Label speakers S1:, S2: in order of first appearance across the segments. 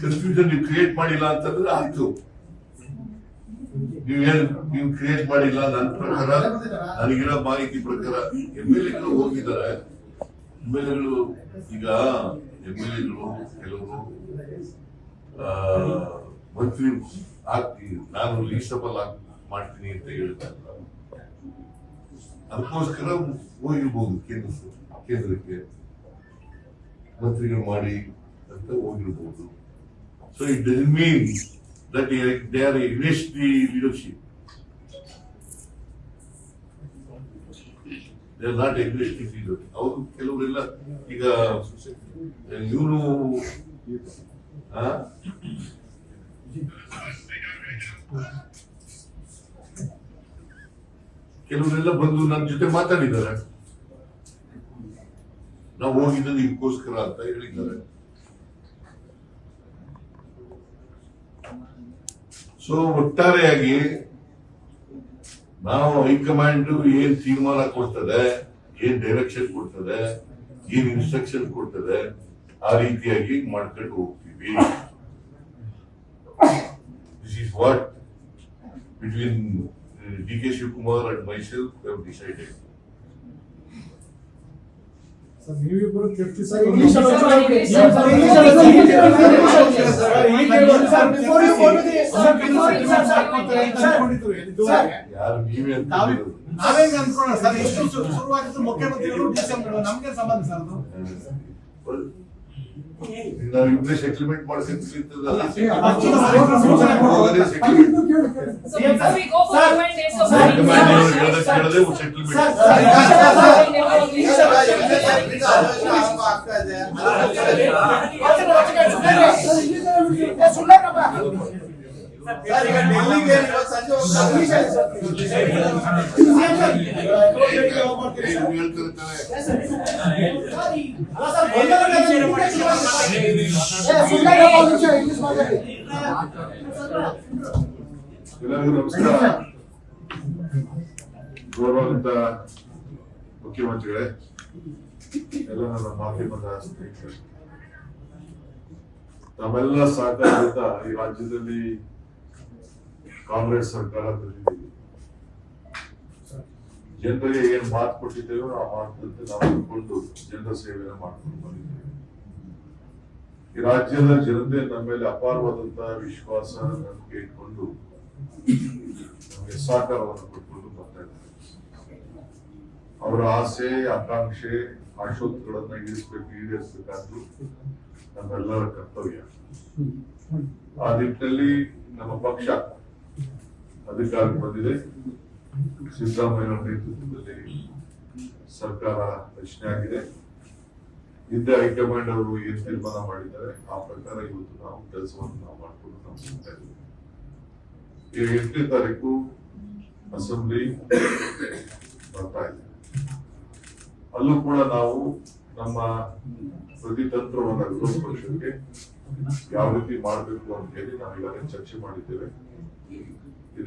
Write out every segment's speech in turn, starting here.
S1: Confusion ನೀವು create ಮಾಡಿಲ್ಲ ಅಂತಂದ್ರೆ ಆಯ್ತು. ಏನ್, ನೀವು ಕ್ರಿಯೇಟ್ ಮಾಡಿಲ್ಲ ನನ್ನ ಪ್ರಕಾರ, ನನಗಿರೋ ಮಾಹಿತಿ ಪ್ರಕಾರ ಎಂ ಎಲ್ ಎಗಳು ಹೋಗಿದ್ದಾರೆ. ಎಂ ಎಲ್ ಎಗಳು ಈಗ ಎಂ ಎಲ್ ಎಗಳು ಕೆಲವರು ಮಂತ್ರಿ ಆಗ್ತೀನಿ ನಾನು ಲೀಸ್ಟಬಲ್ ಮಾಡ್ತೀನಿ ಅಂತ ಹೇಳ್ತಾರೆ ಅದಕ್ಕೋಸ್ಕರ ಹೋಗಿರ್ಬೋದು ಕೇಂದ್ರ ಕೇಂದ್ರಕ್ಕೆ. ಮಂತ್ರಿಗಳು ಮಾಡಿ ಅಂತ ಹೋಗಿರ್ಬೋದು. So it doesn't mean that they are against the leadership they are not against the leader ಅವರು ಕೆಲವರೆಲ್ಲ ಈಗ ಇವನು ಕೆಲವರೆಲ್ಲ ಬಂದು ನನ್ನ ಜೊತೆ ಮಾತಾಡಿದ್ದಾರೆ. ನಾವು ಹೋಗಿದ್ದು ಇದಕ್ಕೋಸ್ಕರ ಅಂತ ಹೇಳಿದ್ದಾರೆ. ಸೊ ಒಟ್ಟಾರೆಯಾಗಿ ನಾವು ಹೈಕಮಾಂಡ್ ಏನ್ ತೀರ್ಮಾನ ಕೊಡ್ತದೆ ಏನ್ ಡೈರೆಕ್ಷನ್ ಕೊಡ್ತದೆ ಏನ್ ಇನ್ಸ್ಟ್ರಕ್ಷನ್ ಕೊಡ್ತದೆ ಆ ರೀತಿಯಾಗಿ ಮಾಡ್ಕೊಂಡು ಹೋಗ್ತೀವಿ. This is what between D K Shivakumar and myself have decided
S2: sir ನೀವಿಬ್ಬರು ಕೆಟ್ಟಿ
S3: go to the- ಸರ್,
S1: ಯಾರು ನೀವೇ ಅಂತ
S2: ನಾವೇ
S1: ಹೇಳಿದ್ರು.
S2: ನಾವೇಂಗ್ ಅನ್ಕೊಳ್ಳೋಣ ಸರ್ ಎಷ್ಟು ಶುರುವಾಗಿದ್ದು ಮುಖ್ಯಮಂತ್ರಿಗಳು ಡಿ ಸಿ ನಮ್ಗೆ ಸಂಬಂಧ ಸರ್ ಅದು
S1: ನಾವು ಸೆಟಲ್ಮೆಂಟ್
S2: ಅಲ್ಲ,
S1: ಎಲ್ಲರಿಗೂ ನಮಸ್ಕಾರ ಗೌರವಾನ್ವಿತ ಮುಖ್ಯಮಂತ್ರಿಗಳೇ ಎಲ್ಲ ನನ್ನ ಮಾಧ್ಯಮದ ಸ್ನೇಹಿತರೆ ತಮ್ಮೆಲ್ಲ ಸಹಕಾರದಿಂದ ಈ ರಾಜ್ಯದಲ್ಲಿ ಕಾಂಗ್ರೆಸ್ ಸರ್ಕಾರ ತಂದಿದ್ದೀವಿ ಜನರಿಗೆ ಏನ್ ಮಾತು ಕೊಟ್ಟಿದ್ದೇವೋ ಆ ಮಾತಂತೆ ನಾವು ಇಟ್ಕೊಂಡು ಜನರ ಸೇವೆಯನ್ನು ಮಾಡ್ಕೊಂಡು ಬಂದಿದ್ದೇವೆ. ಈ ರಾಜ್ಯದ ಜನತೆ ನಮ್ಮ ಮೇಲೆ ಅಪಾರವಾದಂತಹ ವಿಶ್ವಾಸ ನಂಬಿಕೆ ಇಟ್ಕೊಂಡು ನಮಗೆ ಸಹಕಾರವನ್ನು ಕೊಟ್ಕೊಂಡು ಬರ್ತಾ ಇದ್ದಾರೆ. ಅವರ ಆಸೆ, ಆಕಾಂಕ್ಷೆ ಆಶೋತ್ಗಳನ್ನ ಈಡೇರಿಸಬೇಕು ಈಡೇರಿಸಬೇಕಾದ್ರು ನಮ್ಮೆಲ್ಲರ ಕರ್ತವ್ಯ. ಆ ನಿಟ್ಟಿನಲ್ಲಿ ನಮ್ಮ ಪಕ್ಷ ಅಧಿಕಾರಕ್ಕೆ ಬಂದಿದೆ. ಸಿದ್ದರಾಮಯ್ಯ ನೇತೃತ್ವದಲ್ಲಿ ಸರ್ಕಾರ ರಚನೆ ಆಗಿದೆ. ಹಿಂದೆ ಹೈಕಮಾಂಡ್ ಅವರು ಏನ್ ತೀರ್ಮಾನ ಮಾಡಿದ್ದಾರೆ, ಆ ಪ್ರಕಾರ ಇವತ್ತು ನಾವು ಕೆಲಸವನ್ನು ನಾವು ಮಾಡಿಕೊಂಡು ನಾವು ಸಿಗ್ತಾ ಇದ್ದೀವಿ. ಈಗ ಎಂಟನೇ ತಾರೀಕು ಅಸೆಂಬ್ಲಿ ಬರ್ತಾ ಇದೆ. ಅಲ್ಲೂ ಕೂಡ ನಾವು ನಮ್ಮ ಪ್ರತಿತಂತ್ರವನ್ನ ವಿರೋಧ ಪಕ್ಷಕ್ಕೆ ಯಾವ ರೀತಿ ಮಾಡಬೇಕು ಅಂತ ಹೇಳಿ ನಾವು ಈಗಾಗಲೇ ಚರ್ಚೆ ಮಾಡಿದ್ದೇವೆ.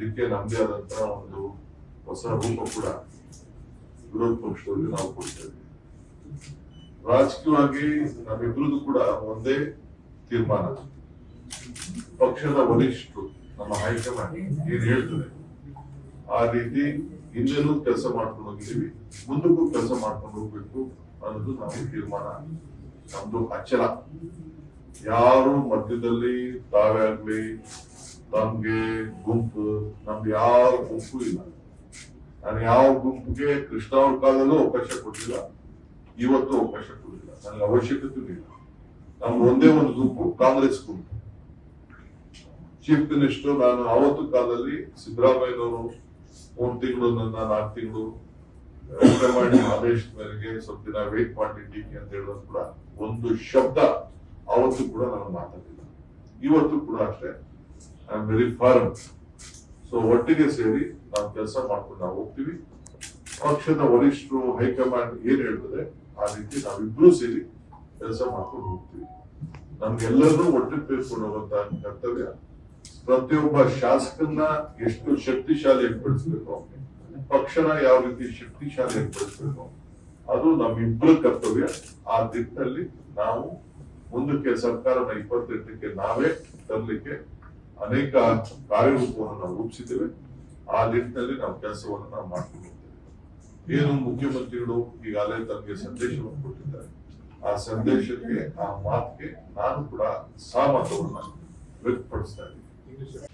S1: ಇದಕ್ಕೆ ನಮ್ದೇ ಆದಂತಹ ಒಂದು ಹೊಸ ರೂಪ ಕೂಡ ವಿರೋಧ ಪಕ್ಷದಲ್ಲಿ ನಾವು ಕೊಡ್ತೇವೆ. ರಾಜಕೀಯವಾಗಿ ನಮ್ಮಿಬ್ರದ್ದು ಕೂಡ ಒಂದೇ ತೀರ್ಮಾನ. ಪಕ್ಷದ ವರಿಷ್ಠರು ನಮ್ಮ ಹೈಕಮಾಂಡ್ ಏನ್ ಹೇಳ್ತದೆ? ಆ ರೀತಿ ಹಿಂದೆನೂ ಕೆಲಸ ಮಾಡ್ಕೊಂಡು ಹೋಗಿದ್ದೀವಿ, ಮುಂದಕ್ಕೂ ಕೆಲಸ ಮಾಡ್ಕೊಂಡು ಹೋಗ್ಬೇಕು ಅನ್ನೋದು ನಾವು ತೀರ್ಮಾನ. ನಮ್ದು ಅಚ್ಚಲ ಯಾರು ಮಧ್ಯದಲ್ಲಿ ತಾವೇ ಆಗ್ಲಿ ನಮ್ಗೆ ಗುಂಪು, ನಮ್ಗೆ ಯಾವ ಗುಂಪು ಇಲ್ಲ. ನಾನು ಯಾವ ಗುಂಪಿಗೆ ಕೃಷ್ಣ ಅವ್ರ ಕಾಲದಲ್ಲೂ ಅವಕಾಶ ಕೊಟ್ಟಿಲ್ಲ, ಇವತ್ತು ಅವಕಾಶ ಕೊಡಲಿಲ್ಲ ನನಗೆ ಅವಶ್ಯಕತೆ ಇಲ್ಲ. ನಮ್ಗೆ ಒಂದೇ ಒಂದು ಗುಂಪು, ಕಾಂಗ್ರೆಸ್ ಗುಂಪು. ಚೀಫ್ ಮಿನಿಸ್ಟರ್ ನಾನು ಅವತ್ತು ಕಾಲದಲ್ಲಿ ಸಿದ್ದರಾಮಯ್ಯನವರು ಮೂರು ತಿಂಗಳು ನನ್ನ ನಾಲ್ಕು ತಿಂಗಳು ಮಾಡಿ ಆದೇಶದ ಮೇರೆಗೆ ಸ್ವಲ್ಪ ದಿನ ವೇಟ್ ಮಾಡಿದ್ದೀನಿ ಅಂತ ಹೇಳೋದು ಕೂಡ ಒಂದು ಶಬ್ದ ಅವತ್ತು ಕೂಡ ನಾನು ಮಾತಾಡಿಲ್ಲ ಇವತ್ತು ಕೂಡ ಅಷ್ಟೇ. I am very firm so ಒಟ್ಟಿಗೆ ಸೇರಿ ನಾವು ಕೆಲಸ ಮಾಡ್ಕೊಂಡು ನಾವು ಹೋಗ್ತೀವಿ. ಪಕ್ಷದ ವರಿಷ್ಠರು, ಹೈಕಮಾಂಡ್ ಏನ್ ಹೇಳ್ತದೆ, ಆ ರೀತಿ ನಾವಿಬ್ರು ಸೇರಿ ಕೆಲಸ ಮಾಡ್ಕೊಂಡು ಹೋಗ್ತೀವಿ. ನಮ್ಗೆಲ್ಲರನ್ನೂ ಒಟ್ಟಿಗೆ ತೆಗೆದುಕೊಂಡು ಹೋಗುವಂತ ಕರ್ತವ್ಯ. ಪ್ರತಿಯೊಬ್ಬ ಶಾಸಕನ್ನ ಎಷ್ಟು ಶಕ್ತಿಶಾಲಿ ಏರ್ಪಡಿಸ್ಬೇಕು, ಪಕ್ಷನ ಯಾವ ರೀತಿ ಶಕ್ತಿಶಾಲಿ ಏರ್ಪಡಿಸ್ಬೇಕು, ಅದು ನಮ್ಮಿಬ್ಬರ ಕರ್ತವ್ಯ. ಆ ದಿಕ್ಕಿನಲ್ಲಿ ನಾವು ಮುಂದಕ್ಕೆ ಸರ್ಕಾರನ ಇಪ್ಪತ್ತೆಂಟಕ್ಕೆ ನಾವೇ ತರಲಿಕ್ಕೆ ಅನೇಕ ಕಾರ್ಯರೂಪವನ್ನು ನಾವು ರೂಪಿಸಿದ್ದೇವೆ. ಆ ನಿಟ್ಟಿನಲ್ಲಿ ನಾವು ಕೆಲಸವನ್ನು ನಾವು ಮಾಡ್ಕೊಂಡು ಏನು ಮುಖ್ಯಮಂತ್ರಿಗಳು ಈಗಾಗಲೇ ತಮಗೆ ಸಂದೇಶವನ್ನು ಕೊಟ್ಟಿದ್ದಾರೆ. ಆ ಸಂದೇಶಕ್ಕೆ, ಆ ಮಾತಿಗೆ ನಾನು ಕೂಡ ಸಹಮತವನ್ನು ವ್ಯಕ್ತಪಡಿಸ್ತಾ ಇದ್ದೀನಿ.